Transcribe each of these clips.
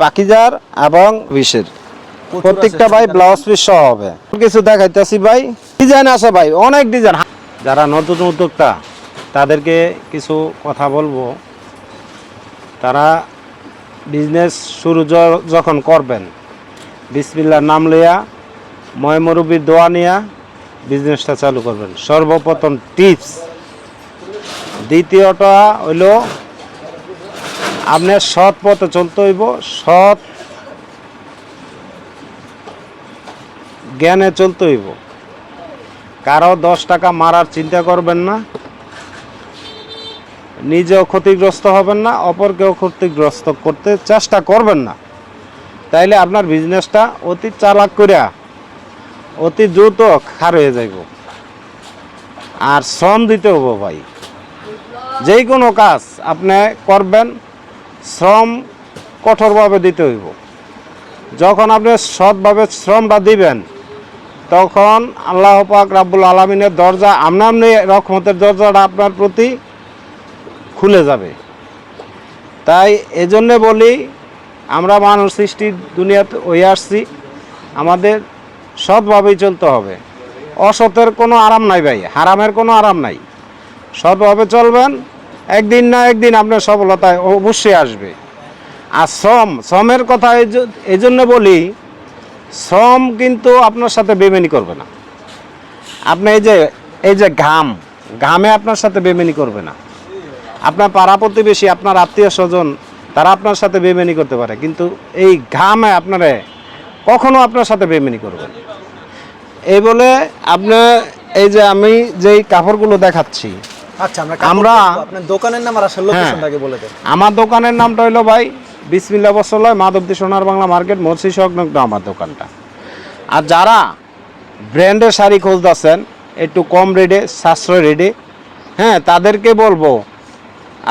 পাকিজার এবং বিশের। প্রত্যেকটা ভাই ব্লাউজ পিস সহ হবে। কিছু দেখাইতেছি ভাই। ডিজাইন আছে ভাই অনেক ডিজাইন। যারা নতুন উদ্যোক্তা তাদেরকে কিছু কথা বলব। তারা বিজনেস শুরু যখন করবেন বিসমিল্লার নাম লইয়া ময় মুরব্বীর দোয়া নিয়া বিজনেসটা চালু করবেন। সর্বপ্রথম টিপস দ্বিতীয়টা হইল আপনার সৎ পথে চলতে হইব, সৎ জ্ঞানে চলতে হইব। কারও দশ টাকা মারার চিন্তা করবেন না, নিজেও ক্ষতিগ্রস্ত হবেন না, অপরকেও ক্ষতিগ্রস্ত করতে চেষ্টা করবেন না। তাইলে আপনার বিজনেসটা অতি চালাক করিয়া অতি দ্রুত খার হয়ে যাইব। আর শ্রম দিতে হব ভাই। যে কোনো কাজ আপনি করবেন শ্রম কঠোরভাবে দিতে হইব। যখন আপনি সৎভাবে শ্রমটা দিবেন, তখন আল্লাহ পাক রাব্বুল আলমিনের দরজা, আমনা আমনি রহমতের দরজাটা আপনার প্রতি খুলে যাবে। তাই এজন্যে বলি, আমরা মানুষ সৃষ্টির দুনিয়াতে হয়ে আসছি, আমাদের সৎভাবেই চলতে হবে। অসতের কোনো আরাম নাই ভাই, হারামের কোনো আরাম নাই। সৎভাবে চলবেন একদিন না একদিন আপনার সফলতায় অবশ্যই আসবে। আর শ্রম, শ্রমের কথা এই জন্য বলি, শ্রম কিন্তু আপনার সাথে বেমেনি করবে না। আপনি এই যে এই যে ঘাম, ঘামে আপনার সাথে বেমেনি করবে না। আপনার পাড়া প্রতিবেশী, আপনার আত্মীয় স্বজন, তারা আপনার সাথে বেমেনি করতে পারে। কিন্তু এই ঘামে আপনারে কখনো আপনার সাথে বেমেনি করবে না। এই বলে আপনি, এই যে আমি যেই কাপড়গুলো দেখাচ্ছি আচ্ছা আমরা আপনার দোকানের নাম আর আসল লোকেশনটাকে বলে দেন। আমার দোকানের নামটা হইল ভাই বিসমিল্লা বসলয় মাধবদী সোনার বাংলা মার্কেট মৎস্য সংলগ্ন আমার দোকানটা। আর যারা ব্র্যান্ডের শাড়ি খুঁজতেছেন একটু কম রেটে সাশ্রয় রেটে হ্যাঁ তাদেরকে বলব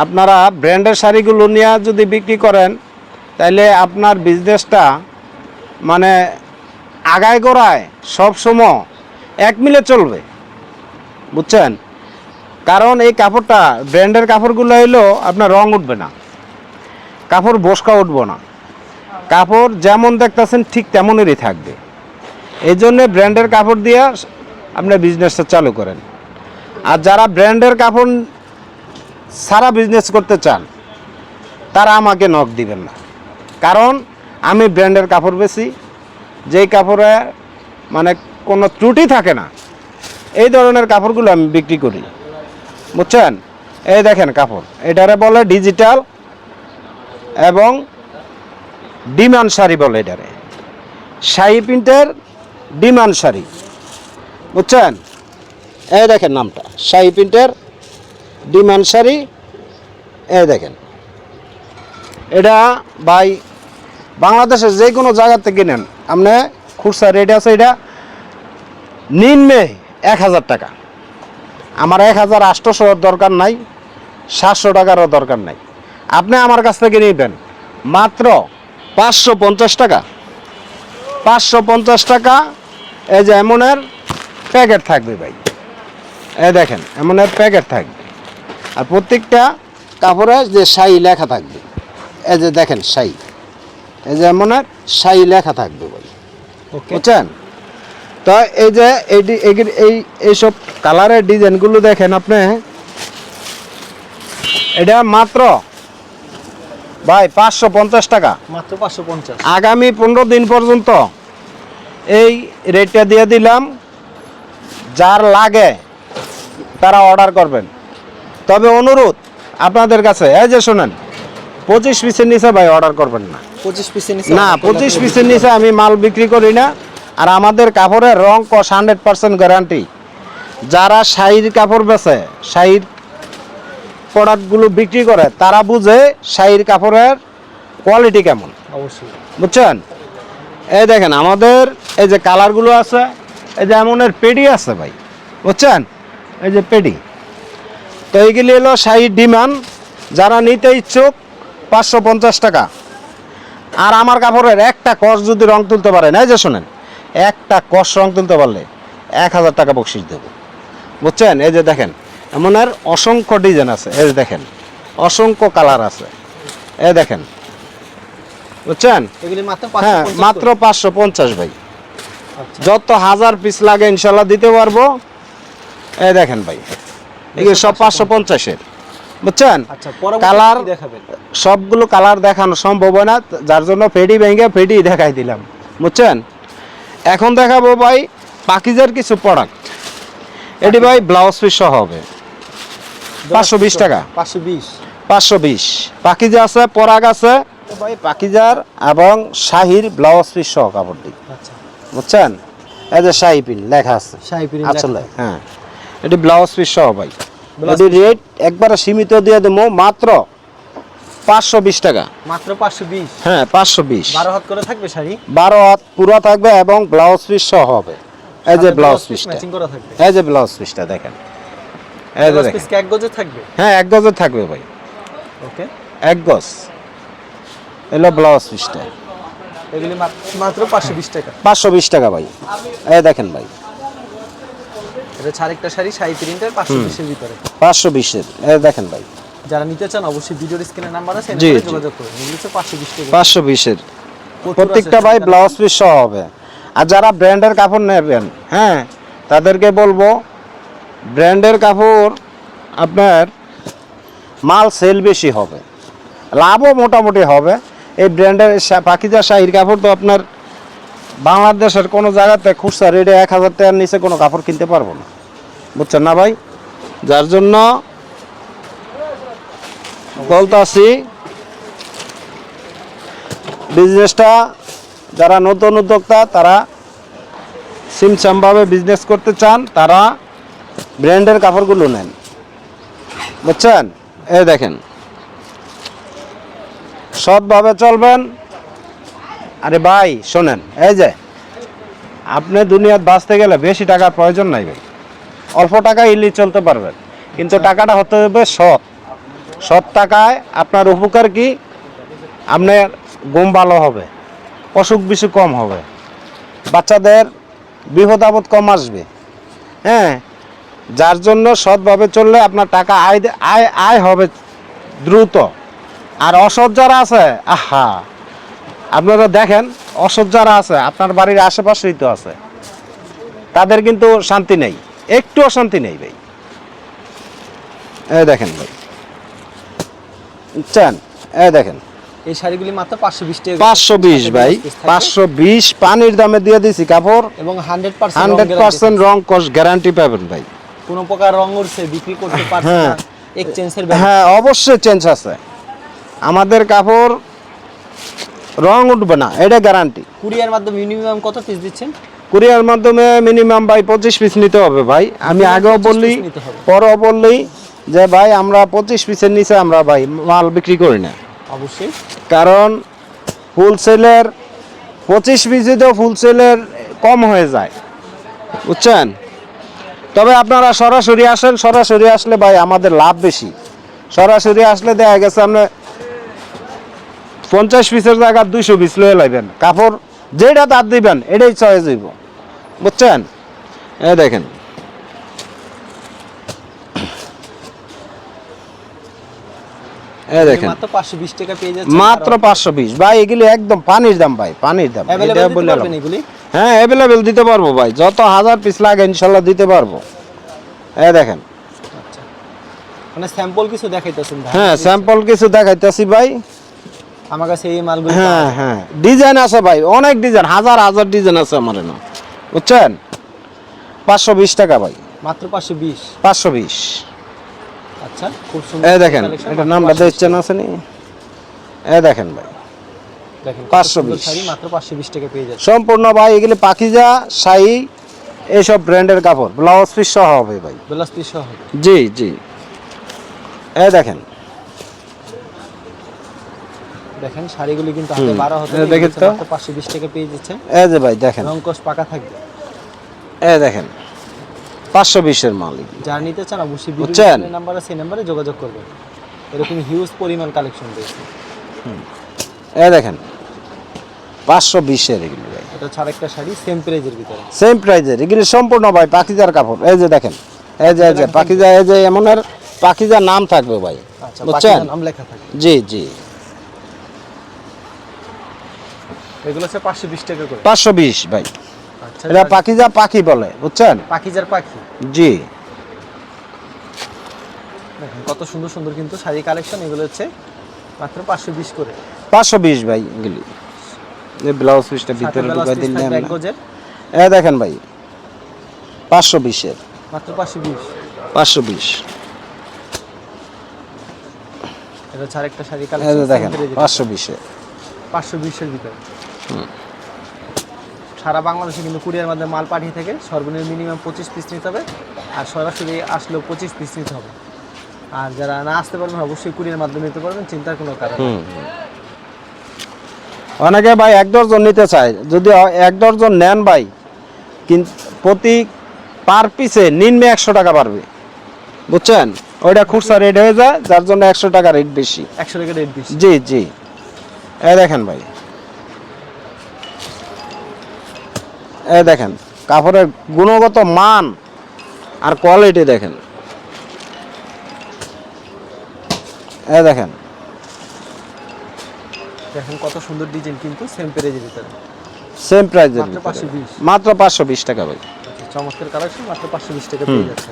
আপনারা ব্র্যান্ডের শাড়িগুলো নিয়ে যদি বিক্রি করেন তাহলে আপনার বিজনেসটা মানে আগায় গোড়ায় সবসময় এক মিলে চলবে। বুঝছেন? কারণ এই কাপড়টা ব্র্যান্ডের কাপড়গুলো হইল আপনার রং উঠবে না। কাপড় বসকা উঠবো না। কাপড় যেমন দেখতেছেন ঠিক তেমনেরই থাকবে। এই জন্যে ব্র্যান্ডের কাপড় দিয়ে আপনার বিজনেসটা চালু করেন। আর যারা ব্র্যান্ডের কাপড় সারা বিজনেস করতে চান, তারা আমাকে নখ দিবেন না। কারণ আমি ব্র্যান্ডের কাপড় বেশি যেই কাপড়ে মানে কোনো ত্রুটি থাকে না, এই ধরনের কাপড়গুলো আমি বিক্রি করি। বুঝছেন? এই দেখেন কাপড়। এটারে বলে ডিজিটাল এবং ডিমান্ড শাড়ি বলে এটারে। শাড়ি প্রিন্টের ডিমান্ড শাড়ি। বুঝছেন? এই দেখেন নামটা। শাড়ি প্রিন্টের ডিমান্ড শাড়ি। এই দেখেন। এটা ভাই বাংলাদেশের যে কোনো জায়গা থেকে নেন। আপনি খুচরা রেট আছে এটা। নিম্নে এক হাজার টাকা। আমার এক হাজার আটশোশো দরকার নাই সাতশো টাকারও দরকার নাই। আপনি আমার কাছ থেকে নিবেন মাত্র পাঁচশো পঞ্চাশ টাকা। পাঁচশো পঞ্চাশ টাকা এই যে এমনের প্যাকেট থাকবে ভাই। এ দেখেন এমনের প্যাকেট থাকবে। আর প্রত্যেকটা কাপড়ে যে সাই লেখা থাকবে এই যে দেখেন সাই। এই যে এমনের সাই লেখা থাকবে ভাই। ওকে। বুঝছেন? তো এই যে এই এইসব কালারের ডিজাইনগুলো দেখেন আপনি। এটা মাত্র? ভাই পাঁচশো পঞ্চাশ টাকা। মাত্র পাঁচশো পঞ্চাশ। আগামী পনেরো দিন পর্যন্ত এই রেটটা দিয়ে দিলাম। যার লাগে তারা অর্ডার করবেন। তবে অনুরোধ আপনাদের কাছে এই যে শোনেন পঁচিশ পিসের নিচে ভাই অর্ডার করবেন না। পঁচিশ পিসের নিচে না পঁচিশ পিসের নিচে আমি মাল বিক্রি করি না। আর আমাদের কাপড়ের রং কস হান্ড্রেড পার্সেন্ট গ্যারান্টি যারা শাড়ির কাপড় বেচে শাড়ির প্রোডাক্টগুলো বিক্রি করে তারা বুঝে শাড়ির কাপড়ের কোয়ালিটি কেমন। অবশ্যই। বুঝছেন? এই দেখেন আমাদের এই যে কালারগুলো আছে এই যে এমনের পেডি আছে ভাই বুঝছেন? এই যে পেডি। তো এইগুলি হলো শাড়ির ডিমান্ড যারা নিতে ইচ্ছুক পাঁচশো পঞ্চাশ টাকা। আর আমার কাপড়ের একটা কষ যদি রং তুলতে পারেন এই যে শোনেন একটা কষ রং তুলতে পারলে এক হাজার টাকা বকশিস দেবো। বুঝছেন? এই যে দেখেন এমন আর অসংখ্য ডিজাইন আছে। এই যে দেখেন অসংখ্য কালার আছে। এই দেখেন বুঝছেন? হ্যাঁ মাত্র পাঁচশো পঞ্চাশ ভাই। আচ্ছা। যত হাজার পিস লাগে ইনশাল্লাহ দিতে পারব। এই দেখেন ভাই এগুলো সব পাঁচশো পঞ্চাশের বুঝছেন? আচ্ছা কালার- সবগুলো কালার দেখানো সম্ভব হয় না যার জন্য ফেডি ভেঙে ফেডি দেখাই দিলাম বুঝছেন? এখন দেখাবো ভাই পাকিজার কিছু প্রোডাক্ট এটি ভাই ব্লাউজ পিস সহ হবে। পাঁচশো বিশ টাকা। 520 পাঁচশো বিশ। পাকিজা আছে পরাগ আছে। ভাই পাকিজার এবং শাহির ব্লাউজ পিস সহ কাপড়টি। আচ্ছা। বুঝছেন? এই যে শাহি পিন লেখা আছে। শাহী প্রিন্ট আসলে হ্যাঁ। এটি ব্লাউজ পিস সহ ভাই। এটি রেট একবারে সীমিত দিয়ে দেবো মাত্র পাঁচশো বিশ টাকা। মাত্র 520 হ্যাঁ পাঁচশো বিশ। 12 হাত করে থাকবে শাড়ি বারো হাত পুরো থাকবে এবং ব্লাউজ পিস সহ হবে। এই যে ব্লাউজ পিসটা এই যে ব্লাউজ পিসটা দেখেন। এই যে দেখেন। এক গজে থাকবে? হ্যাঁ এক গজের থাকবে ভাই। ওকে। এক গজ। এলো ব্লাউজ পিসটা এগুলি মাত্র- মাত্র 520 টাকা। পাঁচশো বিশ টাকা ভাই। এই দেখেন ভাই। এটা আরেকটা শাড়ি শাড়ি প্রিন্টের 520 এর ভিতরে। পাঁচশো বিশের। এই দেখেন ভাই। যারা নিতে চান অবশ্যই ভিডিওর স্ক্রিনে নাম্বার আছে যোগাযোগ করুন। এগুলি হচ্ছে 520 টাকা। পাঁচশো বিশের। প্রত্যেকটা ভাই ব্লাউজ পিস সহ হবে। আর যারা ব্র্যান্ডের কাপড় নেবেন হ্যাঁ তাদেরকে বলব, ব্র্যান্ডের কাপড় আপনার মাল সেল বেশি হবে। লাভও মোটামুটি হবে। এই ব্র্যান্ডের পাকিজা শাহির কাপড় তো আপনার বাংলাদেশের কোনো জায়গাতে খুচরা রেটে এক হাজার টাকার নিচে কোনো কাপড় কিনতে পারব না। বুঝছেন না ভাই? যার জন্য বলতাছি বিজনেসটা যারা নতুন উদ্যোক্তা, তারা সিমসামভাবে বিজনেস করতে চান, তারা ব্র্যান্ডের কাপড়গুলো নেন। বুঝছেন? এ দেখেন। সৎভাবে চলবেন। আরে ভাই, শোনেন, এই যে, আপনি দুনিয়ার বাঁচতে গেলে বেশি টাকার প্রয়োজন নাই ভাই। অল্প টাকা ইলি চলতে পারবেন। কিন্তু টাকাটা হতে হবে সৎ। সৎ টাকায় আপনার উপকার কি? আপনার ঘুম ভালো হবে। অসুখ বিসুখ কম হবে। বাচ্চাদের বিপদ আপদ কম আসবে। হ্যাঁ যার জন্য সৎভাবে চললে আপনার টাকা আয় আয় আয় হবে দ্রুত। আর অসৎ যারা আছে, আহা, আপনারা দেখেন, অসৎ যারা আছে, আপনার বাড়ির আশেপাশেই তো আছে। তাদের কিন্তু শান্তি নেই। একটু অশান্তি নেই ভাই। এই দেখেন ভাই। বুঝছেন এই দেখেন। এই শাড়িগুলি মাত্র 520 টাকা পাঁচশো বিশ ভাই। পাঁচশো বিশ পানির দামে দিয়ে দিছি কাপড়। এবং 100% হান্ড্রেড রং পার্সেন্ট রং কস গ্যারান্টি পাবেন ভাই। কোনো প্রকার রং উঠছে বিক্রি করতে পারছে হ্যাঁ। না এক্সচেঞ্জের হ্যাঁ অবশ্যই চেঞ্জ আছে। আমাদের কাপড় রং উঠবে না এটা গ্যারান্টি কুরিয়ার মাধ্যমে মিনিমাম কত পিস দিচ্ছেন? কুরিয়ার মাধ্যমে মিনিমাম ভাই পঁচিশ পিস নিতে হবে ভাই। আমি আগেও বললি। পরেও বললি যে ভাই আমরা পঁচিশ পিসের নিচে আমরা ভাই মাল বিক্রি করি না। অবশ্যই। কারণ ফুলসেলের পঁচিশ পিসে তো ফুলসেলের কম হয়ে যায়। বুঝছেন? তবে আপনারা সরাসরি আসেন, সরাসরি আসলে ভাই আমাদের লাভ বেশি। সরাসরি আসলে দেখা গেছে আপনি পঞ্চাশ পিসের জায়গায় দুইশো পিস লয়ে লাইবেন। কাপড় যেটা তার দিবেন, এটাই চয়েস হইব। বুঝছেন? এ দেখেন দেখেন মাত্র 520 টাকা পেয়ে যাচ্ছে মাত্র পাঁচশো বিশ ভাই এগুলি একদম পানির দাম ভাই পানির দাম अवेलेबल এটা দিতে বলে পারবেন লাভ। এগুলি হ্যাঁ অ্যাভেলেবেল দিতে পারবো ভাই যত হাজার পিস লাগে ইনশাল্লাহ দিতে পারবো এই দেখেন মানে স্যাম্পল কিছু দেখাইতেছেন ভাই হ্যাঁ স্যাম্পল কিছু দেখাইতেছি ভাই আমার কাছে এই মালগুলো হ্যাঁ হ্যাঁ ডিজাইন আছে ভাই অনেক ডিজাইন হাজার হাজার ডিজাইন আছে আমার না বুঝছেন পাঁচশো বিশ টাকা ভাই মাত্র 520 পাঁচশো বিশ আচ্ছা খুব সুন্দর এই দেখেন এটা নামটা 520 দেখছেন আছে নি এই দেখেন ভাই। দেখেন কত 520 সুন্দর শাড়ি মাত্র 520 টাকা পেয়ে যাচ্ছে সম্পূর্ণ ভাই এগুলি পাখিজা শাহি এইসব ব্র্যান্ডের কাপড়। ব্লাউজ পিস সহ হবে ভাই। ব্লাউজ পিস সহ জি জি। এই দেখেন। দেখেন শাড়িগুলি কিন্তু হাতে 12 হতে দেখেন তো। 520 টাকা পেয়ে যাচ্ছে এই যে ভাই দেখেন। রংকশ পাকা থাকবে। এই দেখেন। পাঁচশো বিশের মালিক। যারা নিতে চান অবশ্যই বুঝছেন? নাম্বার আছে এই নাম্বারে যোগাযোগ করবেন। এরকম হিউজ পরিমাণ কালেকশন রয়েছে। এই দেখেন পাঁচশো বিশের এগুলি ভাই। এটা হচ্ছে আরেকটা শাড়ি সেম প্রাইজের ভিতরে। সেম প্রাইজের এগুলি সম্পূর্ণ ভাই পাখিজার কাপড়। এই যে দেখেন এই যে এই যে পাখিজা এই যে এমনের পাখিজার নাম থাকবে ভাই। আচ্ছা বুঝছেন? নাম লেখা থাকে। জি জি। এগুলো হচ্ছে পাঁচশো বিশ টাকা করে। পাঁচশো বিশ ভাই। এটা পাখিজা পাখি বলে বুঝছেন? পাখিজার পাখি। জি। দেখেন কত সুন্দর সুন্দর কিন্তু শাড়ি কালেকশন এগুলো হচ্ছে মাত্র পাঁচশো বিশ করে। পাঁচশো বিশ ভাই এগুলি। এই ব্লাউজ পিসটা ভিতরে ঢুকাই থাকবে এ দেখেন ভাই পাঁচশো বিশের। মাত্র পাঁচশো বিশ। পাঁচশো বিশ। এটা হচ্ছে আরেকটা শাড়ি কালেকশন দেখেন পাঁচশো বিশে পাঁচশো বিশের ভিতরে। সারা বাংলাদেশে কিন্তু কুরিয়ার মাধ্যমে মাল পাঠিয়ে থাকে। সর্বনিম্ন মিনিমাম পঁচিশ পিস নিতে হবে আর সরাসরি আসলেও পঁচিশ পিস নিতে হবে। আর যারা না আসতে পারবেন অবশ্যই কুরিয়ার মাধ্যমে নিতে পারবেন চিন্তার কোনো কারণ অনেকে ভাই এক ডজন নিতে চায়। যদি এক ডজন নেন ভাই কিন্তু প্রতি পার পিসে নিম্নে একশো টাকা পারবে বুঝছেন? ওইটা খুচরা রেট হয়ে যায় যার জন্য একশো টাকা রেট বেশি। একশো টাকা রেট বেশি। জি জি। এ দেখেন ভাই। এ দেখেন কাপড়ের গুণগত মান আর কোয়ালিটি দেখেন। এই দেখেন। দেখেন কত সুন্দর ডিজাইন কিন্তু সেম প্রাইজের ভিতরে। সেম প্রাইজের মাত্র 520 মাত্র পাঁচশো বিশ টাকা ভাই। আচ্ছা, চমৎকার কালেকশন মাত্র পাঁচশো বিশ টাকা পেয়ে যাচ্ছে।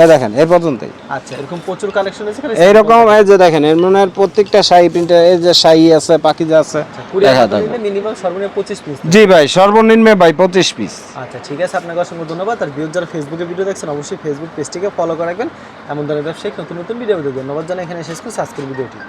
এ দেখেন এই পর্যন্তই। আচ্ছা এরকম প্রচুর কালেকশন আছে এইরকম এই যে দেখেন এর মনে প্রত্যেকটা শাড়ি প্রিন্টে এই যে শাড়ি আছে আছে দেখা যাবে। মিনিমাম সর্বনিম্ন পঁচিশ পিস জি ভাই সর্বনিম্ন ভাই পঁচিশ পিস আচ্ছা ঠিক আছে আপনাকে অসংখ্য ধন্যবাদ। আর ভিউজ যারা ফেসবুকে ভিডিও দেখছেন অবশ্যই ফেসবুক পেজটিকে ফলো করে রাখবেন। এমন ধরনের ব্যবসায়িক নতুন নতুন ভিডিও দেখবেন ধন্যবাদ জানাই। এখানে শেষ করছি আজকের ভিডিওটি